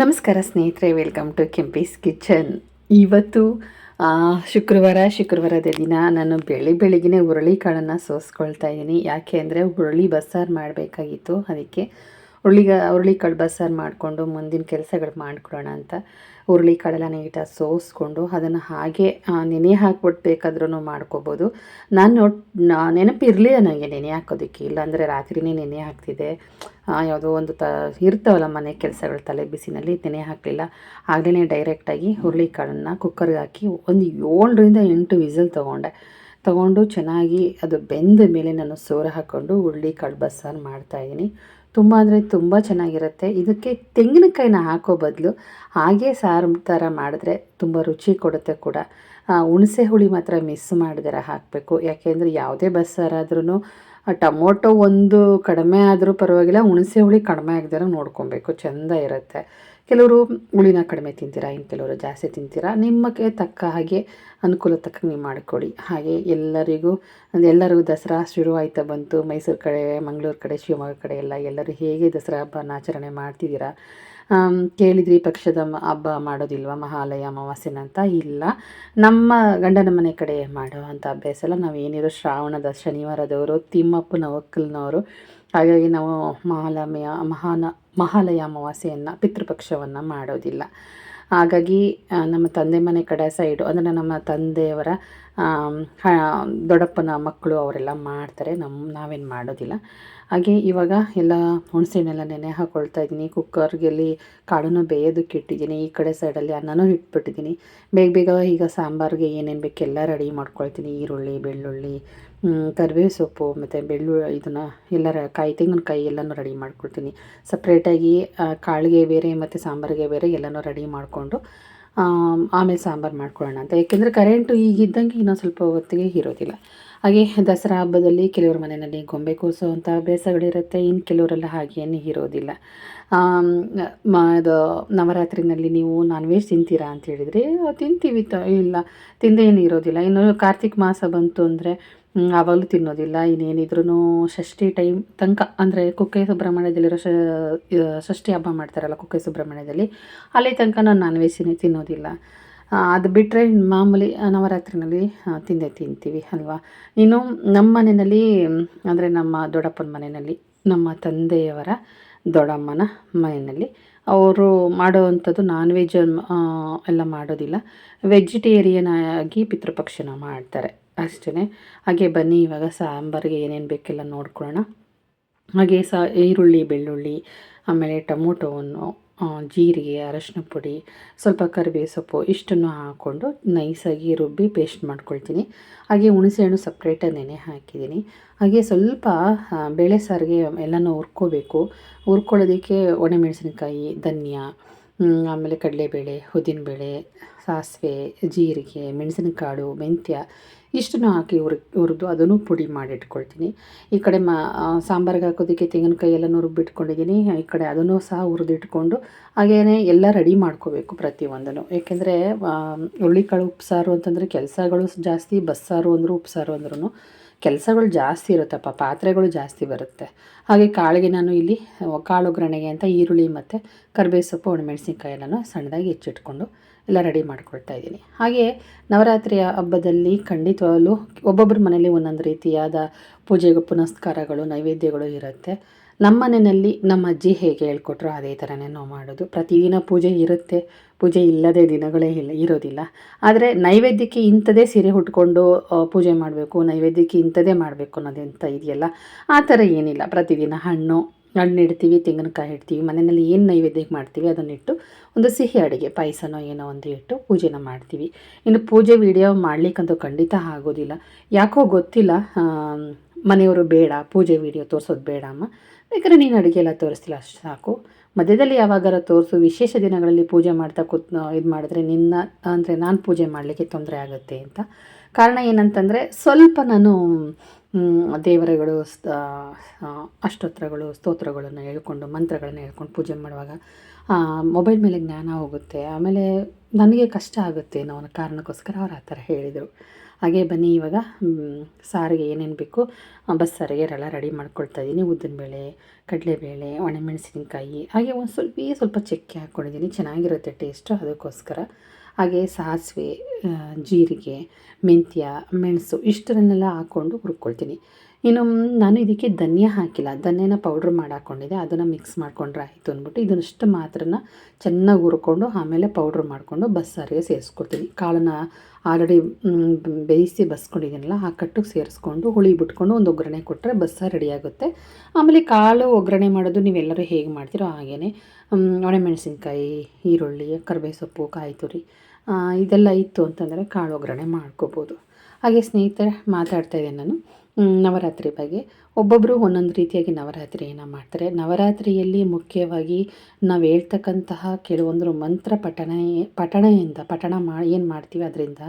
ನಮಸ್ಕಾರ ಸ್ನೇಹಿತರೆ welcome to Kempee's kitchen ಇವತ್ತು ಶುಕ್ರವಾರ, ಶುಕ್ರವಾರದ ದಿನ. ನಾನು ಬೆಳಿ ಬೆಳಿಗ್ಗೆ ಹುರುಳಿಕಾಳನ್ನು ಸೋಸ್ಕೊಳ್ತಾ ಇದ್ದೀನಿ. ಯಾಕೆ ಅಂದರೆ ಹುರುಳಿ ಬಸ್ಸಾರು ಮಾಡಬೇಕಾಗಿತ್ತು. ಅದಕ್ಕೆ ಹುರುಳಿಗ ಹುರುಳಿಕಾಳು ಬಸ್ಸಾರು ಮಾಡಿಕೊಂಡು ಮುಂದಿನ ಕೆಲಸಗಳು ಮಾಡ್ಕೊಳ್ಳೋಣ ಅಂತ ಹುರುಳಿಕಾಳೆಲ್ಲ ನೀಟಾಗಿ ಸೋಸ್ಕೊಂಡು ಅದನ್ನು ಹಾಗೆ ನೆನೆ ಹಾಕ್ಬಿಟ್ಟು ಬೇಕಾದ್ರೂ ಮಾಡ್ಕೋಬೋದು. ನಾನು ನೆನಪಿರಲಿಲ್ಲ ನನಗೆ ನೆನೆ ಹಾಕೋದಕ್ಕೆ. ಇಲ್ಲಾಂದರೆ ರಾತ್ರಿನೇ ನೆನೆ ಹಾಕ್ತಿದ್ದೆ. ಯಾವುದೋ ಒಂದು ತ, ಇರ್ತಾವಲ್ಲ ಮನೆ ಕೆಲಸಗಳು ತಲೆ ಬಿಸಿನಲ್ಲಿ ನೆನೆ ಹಾಕಲಿಲ್ಲ. ಆಗಲೇ ಡೈರೆಕ್ಟಾಗಿ ಹುರುಳಿಕಾಳನ್ನು ಕುಕ್ಕರ್ಗೆ ಹಾಕಿ ಒಂದು ಏಳರಿಂದ ಎಂಟು ವಿಸಲ್ ತೊಗೊಂಡೆ. ತೊಗೊಂಡು ಚೆನ್ನಾಗಿ ಅದು ಬೆಂದ ಮೇಲೆ ನಾನು ಸೋರ ಹಾಕ್ಕೊಂಡು ಹುರುಳಿಕಾಳು ಬಸ್ಸಾರು ಮಾಡ್ತಾಯಿದ್ದೀನಿ ತುಂಬ ಅಂದರೆ ತುಂಬ ಚೆನ್ನಾಗಿರುತ್ತೆ. ಇದಕ್ಕೆ ತೆಂಗಿನಕಾಯಿನ ಹಾಕೋ ಬದಲು ಹಾಗೆ ಸಾರು ಥರ ಮಾಡಿದ್ರೆ ತುಂಬ ರುಚಿ ಕೊಡುತ್ತೆ ಕೂಡ. ಹುಣಸೆ ಹುಳಿ ಮಾತ್ರ ಮಿಸ್ ಮಾಡಿದರೆ ಹಾಕಬೇಕು. ಯಾಕೆಂದರೆ ಯಾವುದೇ ಬಸ್ಸಾರಾದ್ರೂ ಟೊಮೊಟೊ ಒಂದು ಕಡಿಮೆ ಆದರೂ ಪರವಾಗಿಲ್ಲ, ಹುಣಸೆ ಹುಳಿ ಕಡಿಮೆ ಆಗದೆ ನೋಡ್ಕೊಬೇಕು. ಚೆಂದ ಇರುತ್ತೆ. ಕೆಲವರು ಹುಳಿನ ಕಡಿಮೆ ತಿಂತೀರಾ, ಇನ್ನು ಕೆಲವರು ಜಾಸ್ತಿ ತಿಂತೀರಾ, ನಿಮಗೆ ತಕ್ಕ ಹಾಗೆ ಅನುಕೂಲ ತಕ್ಕ ನೀವು ಮಾಡಿಕೊಡಿ ಹಾಗೆ ಎಲ್ಲರಿಗೂ ಎಲ್ಲರಿಗೂ ದಸರಾ ಶುರುವಾಯ್ತಾ ಬಂತು, ಮೈಸೂರು ಕಡೆ, ಮಂಗಳೂರು ಕಡೆ, ಶಿವಮೊಗ್ಗ ಕಡೆ ಎಲ್ಲ, ಎಲ್ಲರೂ ಹೇಗೆ ದಸರಾ ಹಬ್ಬನ ಆಚರಣೆ ಮಾಡ್ತಿದ್ದೀರಾ? ಕೇಳಿದ್ರಿ ಪಕ್ಷದ ಹಬ್ಬ ಮಾಡೋದಿಲ್ವ, ಮಹಾಲಯ ಅಮಾವಾಸ್ಯೆನ ಅಂತ? ಇಲ್ಲ. ನಮ್ಮ ಗಂಡನ ಮನೆ ಕಡೆ ಮಾಡುವಂಥ ಅಭ್ಯಾಸ ಎಲ್ಲ ನಾವೇನಿರೋ ಶ್ರಾವಣದ, ಶನಿವಾರದವರು, ತಿಮ್ಮಪ್ಪನ ಒಕ್ಕಲ್ನವರು, ಹಾಗಾಗಿ ನಾವು ಮಹಾಲಮಯ, ಮಹಾನ ಮಹಾಲಯ ಅಮಾವಾಸ್ಯೆಯನ್ನು ಪಿತೃಪಕ್ಷವನ್ನು ಮಾಡೋದಿಲ್ಲ. ಹಾಗಾಗಿ ನಮ್ಮ ತಂದೆ ಮನೆ ಕಡೆ ಸೈಡು ಅಂದರೆ ನಮ್ಮ ತಂದೆಯವರ ದೊಡ್ಡಪ್ಪನ ಮಕ್ಕಳು ಅವರೆಲ್ಲ ಮಾಡ್ತಾರೆ. ನಮ್ಮ ನಾವೇನು ಮಾಡೋದಿಲ್ಲ. ಹಾಗೆ ಇವಾಗ ಎಲ್ಲ ಹುಣಸೆಹಣ್ಣೆಲ್ಲ ನೆನೆ ಹಾಕ್ಕೊಳ್ತಾ ಇದ್ದೀನಿ. ಕುಕ್ಕರ್ಗೆಲ್ಲಿ ಕಾಳನ್ನು ಬೇಯೋದಕ್ಕೆ ಇಟ್ಟಿದ್ದೀನಿ. ಈ ಕಡೆ ಸೈಡಲ್ಲಿ ಅನ್ನನೂ ಇಟ್ಬಿಟ್ಟಿದ್ದೀನಿ. ಬೇಗ ಬೇಗ ಈಗ ಸಾಂಬಾರಿಗೆ ಏನೇನು ಬೇಕೆಲ್ಲ ರೆಡಿ ಮಾಡ್ಕೊಳ್ತೀನಿ. ಈರುಳ್ಳಿ, ಬೆಳ್ಳುಳ್ಳಿ ಕರಿಬೇವು ಸೊಪ್ಪು, ಮತ್ತು ಬೆಳ್ಳುಳ್ಳಿ ಇದನ್ನು ಎಲ್ಲರ ಕಾಯಿ ತೆಂಗಿನಕಾಯಿ ಎಲ್ಲನೂ ರೆಡಿ ಮಾಡ್ಕೊಳ್ತೀನಿ. ಸಪ್ರೇಟಾಗಿ ಕಾಳಿಗೆ ಬೇರೆ ಮತ್ತು ಸಾಂಬಾರಿಗೆ ಬೇರೆ ಎಲ್ಲನೂ ರೆಡಿ ಮಾಡಿಕೊಂಡು ಆಮೇಲೆ ಸಾಂಬಾರು ಮಾಡ್ಕೊಳ್ಳೋಣ ಅಂತ. ಯಾಕೆಂದರೆ ಕರೆಂಟು ಈಗಿದ್ದಂಗೆ ಇನ್ನೊಂದು ಸ್ವಲ್ಪ ಹೊತ್ತಿಗೆ ಇರೋದಿಲ್ಲ ಹಾಗೆ ದಸರಾ ಹಬ್ಬದಲ್ಲಿ ಕೆಲವರ ಮನೆಯಲ್ಲಿ ಗೊಂಬೆ ಕೂಸುವಂಥ ಅಭ್ಯಾಸಗಳಿರುತ್ತೆ. ಇನ್ನು ಕೆಲವರೆಲ್ಲ ಹಾಗೇನು ಇರೋದಿಲ್ಲ. ಅದು ಮ, ಇದು ನವರಾತ್ರಿನಲ್ಲಿ ನೀವು ನಾನ್ ವೆಜ್ ತಿಂತೀರಾ ಅಂತ ಹೇಳಿದರೆ ತಿಂತೀವಿ ತ, ಇಲ್ಲ ತಿಂದೇ ಏನು ಇರೋದಿಲ್ಲ. ಇನ್ನು ಕಾರ್ತಿಕ್ ಮಾಸ ಬಂತು ಅಂದರೆ ಆವಾಗಲೂ ತಿನ್ನೋದಿಲ್ಲ. ಇನ್ನೇನಿದ್ರೂ ಷಷ್ಠಿ ಟೈಮ್ ತನಕ, ಅಂದರೆ ಕುಕ್ಕೆ ಸುಬ್ರಹ್ಮಣ್ಯದಲ್ಲಿರೋ ಷಷ್ಠಿ ಹಬ್ಬ ಮಾಡ್ತಾರಲ್ಲ ಕುಕ್ಕೆ ಸುಬ್ರಹ್ಮಣ್ಯದಲ್ಲಿ, ಅಲ್ಲಿ ತನಕ ನಾನು ನಾನ್ ವೆಜ್ ತಿನ್ನೋದಿಲ್ಲ. ಅದು ಬಿಟ್ಟರೆ ಮಾಮೂಲಿ ನವರಾತ್ರಿನಲ್ಲಿ ತಿಂದೇ ತಿಂತೀವಿ ಅಲ್ವಾ? ಇನ್ನು ನಮ್ಮ ಮನೆಯಲ್ಲಿ, ಅಂದರೆ ನಮ್ಮ ದೊಡ್ಡಪ್ಪನ ಮನೆಯಲ್ಲಿ, ನಮ್ಮ ತಂದೆಯವರ ದೊಡ್ಡಮ್ಮನ ಮನೆಯಲ್ಲಿ ಅವರು ಮಾಡೋವಂಥದ್ದು ನಾನ್ ವೆಜ್ ಎಲ್ಲ ಮಾಡೋದಿಲ್ಲ. ವೆಜಿಟೇರಿಯನ್ ಆಗಿ ಪಿತೃಪಕ್ಷನ ಮಾಡ್ತಾರೆ ಅಷ್ಟೇ ಹಾಗೆ ಬನ್ನಿ, ಇವಾಗ ಸಾಂಬಾರಿಗೆ ಏನೇನು ಬೇಕೆಲ್ಲ ನೋಡ್ಕೊಳ್ಳೋಣ. ಹಾಗೆ ಸಹ ಈರುಳ್ಳಿ, ಬೆಳ್ಳುಳ್ಳಿ, ಆಮೇಲೆ ಟೊಮೊಟೊವನ್ನು ಜೀರಿಗೆ, ಅರಶಿನ ಪುಡಿ, ಸ್ವಲ್ಪ ಕರಿಬೇವು ಸೊಪ್ಪು ಇಷ್ಟನ್ನು ಹಾಕ್ಕೊಂಡು ನೈಸಾಗಿ ರುಬ್ಬಿ ಪೇಸ್ಟ್ ಮಾಡ್ಕೊಳ್ತೀನಿ. ಹಾಗೆ ಹುಣಸೆಹಣ್ಣು ಸಪ್ರೇಟಾಗಿ ನೆನೆ ಹಾಕಿದ್ದೀನಿ. ಹಾಗೆ ಸ್ವಲ್ಪ ಬೇಳೆ ಸಾರಿಗೆ ಎಲ್ಲನೂ ಹುರ್ಕೋಬೇಕು. ಹುರ್ಕೊಳ್ಳೋದಕ್ಕೆ ಒಣಮೆಣಸಿನಕಾಯಿ, ಧನಿಯಾ ಆಮೇಲೆ ಕಡಲೆಬೇಳೆ ಉದ್ದಿನಬೇಳೆ ಸಾಸಿವೆ, ಜೀರಿಗೆ, ಮೆಣಸಿನಕಾಳು, ಮೆಂತ್ಯ ಇಷ್ಟನ್ನು ಹಾಕಿ ಹುರಿ, ಹುರಿದು ಅದನ್ನು ಪುಡಿ ಮಾಡಿಟ್ಕೊಳ್ತೀನಿ. ಈ ಕಡೆ ಮ ಸಾಂಬಾರಿಗೆ ಹಾಕೋದಕ್ಕೆ ತೆಂಗಿನಕಾಯಿ ಎಲ್ಲನೂ ರುಬ್ಬಿಟ್ಕೊಂಡಿದ್ದೀನಿ ಈ ಕಡೆ ಅದನ್ನು ಸಹ ಹುರಿದಿಟ್ಕೊಂಡು ಹಾಗೆಯೇ ಎಲ್ಲ ರೆಡಿ ಮಾಡ್ಕೋಬೇಕು ಪ್ರತಿಯೊಂದನ್ನು. ಏಕೆಂದರೆ ಹುರುಳಿಕಾಳು ಉಪ್ಸಾರು ಅಂತಂದರೆ ಕೆಲಸಗಳು ಜಾಸ್ತಿ, ಬಸ್ಸಾರು ಅಂದರೂ ಉಪ್ಸಾರು ಅಂದ್ರೂ ಕೆಲಸಗಳು ಜಾಸ್ತಿ ಇರುತ್ತಪ್ಪ ಪಾತ್ರೆಗಳು ಜಾಸ್ತಿ ಬರುತ್ತೆ. ಹಾಗೆ ಕಾಳಿಗೆ ನಾನು ಇಲ್ಲಿ, ಕಾಳು ಒಗ್ಗರಣೆಗೆ ಅಂತ ಈರುಳ್ಳಿ ಮತ್ತು ಕರಿಬೇವು ಸೊಪ್ಪು ಒಣಮೆಣಸಿನ್ಕಾಯಿ ಎಲ್ಲನೂ ಸಣ್ಣದಾಗಿ ಹೆಚ್ಚಿಟ್ಕೊಂಡು ಎಲ್ಲ ರೆಡಿ ಮಾಡ್ಕೊಳ್ತಾ ಇದ್ದೀನಿ. ಹಾಗೆ ನವರಾತ್ರಿಯ ಹಬ್ಬದಲ್ಲಿ ಖಂಡಿತವಾಗಲೂ ಒಬ್ಬೊಬ್ಬರ ಮನೇಲಿ ಒಂದೊಂದು ರೀತಿಯಾದ ಪೂಜೆ ಪುನಸ್ಕಾರಗಳು, ನೈವೇದ್ಯಗಳು ಇರುತ್ತೆ. ನಮ್ಮ ಮನೆಯಲ್ಲಿ ನಮ್ಮ ಅಜ್ಜಿ ಹೇಗೆ ಹೇಳ್ಕೊಟ್ರು ಅದೇ ಥರನೇ ನಾವು ಮಾಡೋದು. ಪ್ರತಿದಿನ ಪೂಜೆ ಇರುತ್ತೆ. ಪೂಜೆ ಇಲ್ಲದೆ ದಿನಗಳೇ ಇಲ್ಲ, ಇರೋದಿಲ್ಲ. ಆದರೆ ನೈವೇದ್ಯಕ್ಕೆ ಇಂಥದೇ ಸೀರೆ ಉಟ್ಕೊಂಡು ಪೂಜೆ ಮಾಡಬೇಕು, ನೈವೇದ್ಯಕ್ಕೆ ಇಂಥದೇ ಮಾಡಬೇಕು ಅನ್ನೋದೆಂತ ಇದೆಯಲ್ಲ, ಆ ಥರ ಏನಿಲ್ಲ. ಪ್ರತಿದಿನ ಹಣ್ಣು ಹಣ್ಣು ಇಡ್ತೀವಿ, ತೆಂಗಿನಕಾಯಿ ಇಡ್ತೀವಿ, ಮನೆಯಲ್ಲಿ ಏನು ನೈವೇದ್ಯಕ್ಕೆ ಮಾಡ್ತೀವಿ ಅದನ್ನಿಟ್ಟು ಒಂದು ಸಿಹಿ ಅಡುಗೆ, ಪಾಯಸನೋ ಏನೋ ಒಂದು ಇಟ್ಟು ಪೂಜೆನ ಮಾಡ್ತೀವಿ. ಇನ್ನು ಪೂಜೆ ವಿಡಿಯೋ ಮಾಡಲಿಕ್ಕಂತೂ ಖಂಡಿತ ಆಗೋದಿಲ್ಲ. ಯಾಕೋ ಗೊತ್ತಿಲ್ಲ ಮನೆಯವರು ಬೇಡ, ಪೂಜೆ ವಿಡಿಯೋ ತೋರಿಸೋದು ಬೇಡ ಅಮ್ಮ. ಬೇಕಾದ್ರೆ ನೀನು ಅಡುಗೆ ಎಲ್ಲ ತೋರಿಸ್ತಿಲ್ಲ ಅಷ್ಟು ಸಾಕು. ಮಧ್ಯದಲ್ಲಿ ಯಾವಾಗಾರ ತೋರಿಸು, ವಿಶೇಷ ದಿನಗಳಲ್ಲಿ ಪೂಜೆ ಮಾಡ್ತಾ ಕೂತ್ ಇದು ಮಾಡಿದ್ರೆ ನಿನ್ನ, ಅಂದರೆ ನಾನು ಪೂಜೆ ಮಾಡಲಿಕ್ಕೆ ತೊಂದರೆ ಆಗುತ್ತೆ ಅಂತ. ಕಾರಣ ಏನಂತಂದರೆ ಸ್ವಲ್ಪ ನಾನು ದೇವರುಗಳು ಅಷ್ಟೋತ್ರಗಳು, ಸ್ತೋತ್ರಗಳನ್ನು ಹೇಳ್ಕೊಂಡು, ಮಂತ್ರಗಳನ್ನು ಹೇಳ್ಕೊಂಡು ಪೂಜೆ ಮಾಡುವಾಗ ಮೊಬೈಲ್ ಮೇಲೆ ಜ್ಞಾನ ಹೋಗುತ್ತೆ. ಆಮೇಲೆ ನನಗೆ ಕಷ್ಟ ಆಗುತ್ತೆ ಅನ್ನೋ ಒಂದು ಕಾರಣಕ್ಕೋಸ್ಕರ ಅವ್ರು ಆ ಥರ ಹೇಳಿದರು. ಹಾಗೆ ಬನ್ನಿ ಇವಾಗ ಸಾರಿಗೆ ಏನೇನು ಬೇಕು ಬಸ್ ಸಾರಿಗೆ ಎಲ್ಲ ರೆಡಿ ಮಾಡ್ಕೊಳ್ತಾ ಇದ್ದೀನಿ. ಉದ್ದಿನಬೇಳೆ ಕಡಲೆಬೇಳೆ ಒಣಮೆಣಸಿನಕಾಯಿ ಹಾಗೆ ಒಂದು ಸ್ವಲ್ಪ ಸ್ವಲ್ಪ ಚಕ್ಕೆ ಹಾಕ್ಕೊಂಡಿದ್ದೀನಿ. ಚೆನ್ನಾಗಿರುತ್ತೆ ಟೇಸ್ಟು. ಅದಕ್ಕೋಸ್ಕರ ಹಾಗೆ ಸಾಸಿವೆ ಜೀರಿಗೆ ಮೆಂತ್ಯ, ಮೆಣಸು ಇಷ್ಟರನ್ನೆಲ್ಲ ಹಾಕ್ಕೊಂಡು ಹುರ್ಕೊಳ್ತೀನಿ. ಇನ್ನು ನಾನು ಇದಕ್ಕೆ ಧನ್ಯ ಹಾಕಿಲ್ಲ. ಧನ್ಯನ ಪೌಡ್ರ್ ಮಾಡಿ ಹಾಕ್ಕೊಂಡಿದ್ದೆ ಅದನ್ನು ಮಿಕ್ಸ್ ಮಾಡ್ಕೊಂಡ್ರೆ ಆಯಿತು ಅಂದ್ಬಿಟ್ಟು ಇದನ್ನಷ್ಟು ಮಾತ್ರನ ಚೆನ್ನಾಗಿ ಹುರ್ಕೊಂಡು ಆಮೇಲೆ ಪೌಡ್ರ್ ಮಾಡಿಕೊಂಡು ಬಸ್ಸಾರಿಗೆ ಸೇರಿಸ್ಕೊಡ್ತೀನಿ. ಕಾಳನ್ನು ಆಲ್ರೆಡಿ ಬೇಯಿಸಿ ಬಸ್ಕೊಂಡಿದ್ದೀನಲ್ಲ, ಆ ಕಟ್ಟಿಗೆ ಸೇರಿಸ್ಕೊಂಡು ಹುಳಿ ಬಿಟ್ಕೊಂಡು ಒಂದು ಒಗ್ಗರಣೆ ಕೊಟ್ಟರೆ ಬಸ್ಸಾರು ರೆಡಿಯಾಗುತ್ತೆ ಆಮೇಲೆ ಕಾಳು ಒಗ್ಗರಣೆ ಮಾಡೋದು ನೀವೆಲ್ಲರೂ ಹೇಗೆ ಮಾಡ್ತೀರೋ ಹಾಗೇ ಒಣಮೆಣಸಿನ್ಕಾಯಿ, ಈರುಳ್ಳಿ ಕರಿಬೇವು ಸೊಪ್ಪು ಕಾಯಿ ತುರಿ ಇದೆಲ್ಲ ಇತ್ತು ಅಂತಂದರೆ ಕಾಳು ಒಗ್ಗರಣೆ ಮಾಡ್ಕೋಬೋದು. ಹಾಗೆ ಸ್ನೇಹಿತರೆ ಮಾತಾಡ್ತಾ ಇದ್ದೇನೆ ನಾನು. ನವರಾತ್ರಿ ಬಗ್ಗೆ. ಒಬ್ಬೊಬ್ಬರು ಒಂದೊಂದು ರೀತಿಯಾಗಿ ನವರಾತ್ರಿಯನ್ನು ಮಾಡ್ತಾರೆ. ನವರಾತ್ರಿಯಲ್ಲಿ ಮುಖ್ಯವಾಗಿ ನಾವು ಹೇಳ್ತಕ್ಕಂತಹ ಕೆಲವೊಂದು ಮಂತ್ರ ಪಠಣ, ಪಠಣೆಯಿಂದ ಪಠಣ ಮಾ, ಏನು ಮಾಡ್ತೀವಿ ಅದರಿಂದ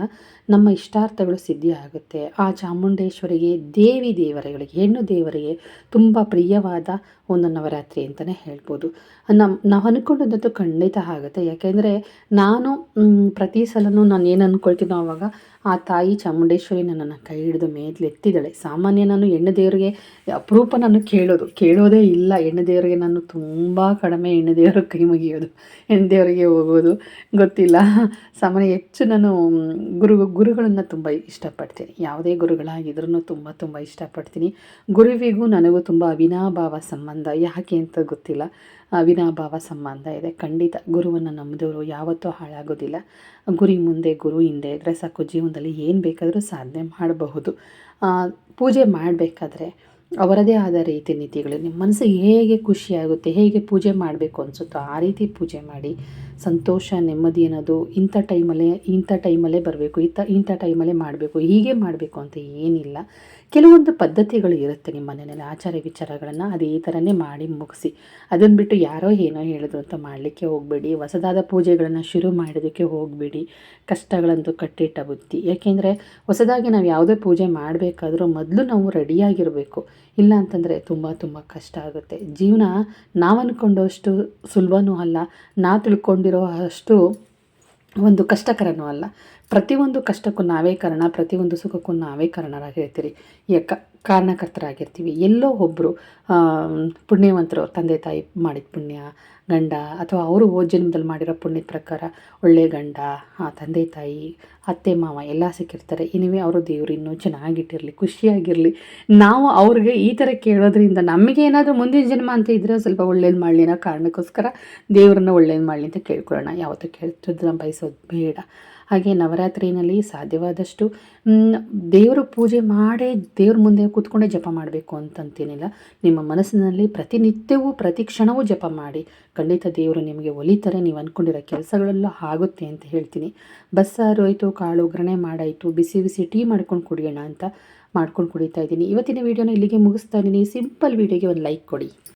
ನಮ್ಮ ಇಷ್ಟಾರ್ಥಗಳು ಸಿದ್ಧಿ ಆಗುತ್ತೆ. ಆ ಚಾಮುಂಡೇಶ್ವರಿಗೆ, ದೇವಿ ದೇವರುಗಳಿಗೆ, ಹೆಣ್ಣು ದೇವರಿಗೆ ತುಂಬ ಪ್ರಿಯವಾದ ಒಂದು ನವರಾತ್ರಿ ಅಂತಲೇ ಹೇಳ್ಬೋದು. ನಮ್ಮ ನಾವು ಅಂದ್ಕೊಂಡದ್ದು ಖಂಡಿತ ಆಗುತ್ತೆ. ಯಾಕೆಂದರೆ ನಾನು ಪ್ರತಿ ಸಲನೂ ನಾನು ಏನು ಅಂದ್ಕೊಳ್ತೀನೋ ಆವಾಗ ಆ ತಾಯಿ ಚಾಮುಂಡೇಶ್ವರಿ ನನ್ನನ್ನು ಕೈ ಹಿಡಿದು ಮೇದ್ಲೆತ್ತಿದ್ದಾಳೆ. ಸಾಮಾನ್ಯ ನಾನು ಹೆಣ್ಣು ದೇವರಿಗೆ ಅಪರೂಪ ನಾನು ಕೇಳೋದು. ಕೇಳೋದೇ ಇಲ್ಲ. ಹೆಣ್ಣು ದೇವರಿಗೆ ನಾನು ತುಂಬ ಕಡಿಮೆ ಹೆಣ್ಣು ದೇವರು ಕೈ ಮುಗಿಯೋದು. ಹೆಣ್ಣು ದೇವರಿಗೆ ಹೋಗೋದು ಗೊತ್ತಿಲ್ಲ. ಸಾಮಾನ್ಯ ಹೆಚ್ಚು ನಾನು ಗುರು, ಗುರುಗಳನ್ನು ತುಂಬ ಇಷ್ಟಪಡ್ತೀನಿ. ಯಾವುದೇ ಗುರುಗಳಾಗಿದ್ರೂ ತುಂಬ ತುಂಬ ಇಷ್ಟಪಡ್ತೀನಿ. ಗುರುವಿಗೂ ನನಗೂ ತುಂಬ ಅವಿನಾಭಾವ ಸಂಬಂಧ. ಯಾಕೆ ಅಂತ ಗೊತ್ತಿಲ್ಲ. ಅವಿನಾಭಾವ ಸಂಬಂಧ ಇದೆ. ಖಂಡಿತ ಗುರುವನ್ನು ನಂಬಿದವರು ಯಾವತ್ತೂ ಹಾಳಾಗೋದಿಲ್ಲ. ಗುರಿ ಮುಂದೆ, ಗುರು ಹಿಂದೆ ಇದ್ದರೆ ಸಾಕು. ಜೀವನದಲ್ಲಿ ಏನು ಬೇಕಾದರೂ ಸಾಧನೆ ಮಾಡಬಹುದು. ಪೂಜೆ ಮಾಡಬೇಕಾದ್ರೆ ಅವರದೇ ಆದ ರೀತಿ ನೀತಿಗಳು. ನಿಮ್ಮ ಮನಸ್ಸಿಗೆ ಹೇಗೆ ಖುಷಿಯಾಗುತ್ತೆ ಹೇಗೆ ಪೂಜೆ ಮಾಡಬೇಕು ಅನಿಸುತ್ತೋ ಆ ರೀತಿ ಪೂಜೆ ಮಾಡಿ. ಸಂತೋಷ, ನೆಮ್ಮದಿ ಅನ್ನೋದು ಇಂಥ ಟೈಮಲ್ಲೇ ಇಂಥ ಟೈಮಲ್ಲೇ ಬರಬೇಕು, ಇಂಥ ಇಂಥ ಟೈಮಲ್ಲೇ ಮಾಡಬೇಕು. ಹೀಗೆ ಮಾಡಬೇಕು ಅಂತ ಏನಿಲ್ಲ. ಕೆಲವೊಂದು ಪದ್ಧತಿಗಳು ಇರುತ್ತೆ ನಿಮ್ಮ ಮನೆಯಲ್ಲಿ, ಆಚಾರ ವಿಚಾರಗಳನ್ನು ಅದೇ ಥರನೇ ಮಾಡಿ ಮುಗಿಸಿ. ಅದನ್ನು ಬಿಟ್ಟು ಯಾರೋ ಏನೋ ಹೇಳಿದ್ರು ಅಂತ ಮಾಡಲಿಕ್ಕೆ ಹೋಗಬೇಡಿ. ಹೊಸದಾದ ಪೂಜೆಗಳನ್ನು ಶುರು ಮಾಡೋದಕ್ಕೆ ಹೋಗಬೇಡಿ. ಕಷ್ಟಗಳಂತೂ ಕಟ್ಟಿಟ್ಟ ಬುತ್ತಿ ಯಾಕೆಂದರೆ ಹೊಸದಾಗಿ ನಾವು ಯಾವುದೇ ಪೂಜೆ ಮಾಡಬೇಕಾದ್ರೂ ಮೊದಲು ನಾವು ರೆಡಿಯಾಗಿರಬೇಕು. ಇಲ್ಲ ಅಂತಂದರೆ ತುಂಬ ತುಂಬ ಕಷ್ಟ ಆಗುತ್ತೆ. ಜೀವನ ನಾವು ಅಂದ್ಕೊಂಡಷ್ಟು ಸುಲಭನೂ ಅಲ್ಲ, ನಾವು ತಿಳ್ಕೊಂಡಿರೋ ಅಷ್ಟು ಒಂದು ಕಷ್ಟಕರನೂ ಅಲ್ಲ. ಪ್ರತಿಯೊಂದು ಕಷ್ಟಕ್ಕೂ ನಾವೇ ಕಾರಣ, ಪ್ರತಿಯೊಂದು ಸುಖಕ್ಕೂ ನಾವೇ ಕಾರಣರಾಗಿರ್ತೀರಿ ಯಾಕ ಕಾರಣಕರ್ತರಾಗಿರ್ತೀವಿ. ಎಲ್ಲೋ ಒಬ್ಬರು ಪುಣ್ಯವಂತರು, ತಂದೆ ತಾಯಿ ಮಾಡಿದ ಪುಣ್ಯ ಗಂಡ ಅಥವಾ ಅವರು ಹೋದ ಜನ್ಮದಲ್ಲಿ ಮಾಡಿರೋ ಪುಣ್ಯದ ಪ್ರಕಾರ ಒಳ್ಳೆ ಗಂಡ, ಆ ತಂದೆ ತಾಯಿ, ಅತ್ತೆ ಮಾವ ಎಲ್ಲ ಸಿಕ್ಕಿರ್ತಾರೆ. ಇನಿವೇ ಅವರು ದೇವ್ರು ಇನ್ನೂ ಚೆನ್ನಾಗಿಟ್ಟಿರಲಿ, ಖುಷಿಯಾಗಿರಲಿ. ನಾವು ಅವ್ರಿಗೆ ಈ ಥರ ಕೇಳೋದ್ರಿಂದ ನಮಗೆ ಏನಾದರೂ ಮುಂದಿನ ಜನ್ಮ ಅಂತ ಇದ್ದರೆ ಸ್ವಲ್ಪ ಒಳ್ಳೇದು ಮಾಡಲಿ ಅನ್ನೋ ಕಾರಣಕ್ಕೋಸ್ಕರ ದೇವ್ರನ್ನ ಒಳ್ಳೇದು ಮಾಡಲಿ ಅಂತ ಕೇಳ್ಕೊಳ್ಳೋಣ. ಯಾವತ್ತೂ ಕೇಳ್ತಿದ್ರೆ ಬಯಸೋದು ಬೇಡ. ಹಾಗೆ ನವರಾತ್ರಿನಲ್ಲಿ ಸಾಧ್ಯವಾದಷ್ಟು ದೇವರು ಪೂಜೆ ಮಾಡೇ ದೇವ್ರ ಮುಂದೆ ಕೂತ್ಕೊಂಡೇ ಜಪ ಮಾಡಬೇಕು ಅಂತಂತೇನಿಲ್ಲ. ನಿಮ್ಮ ಮನಸ್ಸಿನಲ್ಲಿ ಪ್ರತಿನಿತ್ಯವೂ, ಪ್ರತಿ ಕ್ಷಣವೂ ಜಪ ಮಾಡಿ, ಖಂಡಿತ ದೇವರು ನಿಮಗೆ ಒಲಿತಾರೆ, ನೀವು ಅಂದ್ಕೊಂಡಿರೋ ಕೆಲಸಗಳೆಲ್ಲ ಆಗುತ್ತೆ ಅಂತ ಹೇಳ್ತೀನಿ. ಬಸ್ಸಾರು ಆಯಿತು ಕಾಳು ಒಗ್ಗರಣೆ ಮಾಡಾಯಿತು, ಬಿಸಿ ಬಿಸಿ ಟೀ ಮಾಡ್ಕೊಂಡು ಕುಡಿಯೋಣ ಅಂತ ಮಾಡ್ಕೊಂಡು ಕುಡಿತಾ ಇದ್ದೀನಿ. ಇವತ್ತಿನ ವೀಡಿಯೋನ ಇಲ್ಲಿಗೆ ಮುಗಿಸ್ತಾ ಇದ್ದೀನಿ. ಸಿಂಪಲ್ ವೀಡಿಯೋಗೆ ಒಂದು ಲೈಕ್ ಕೊಡಿ.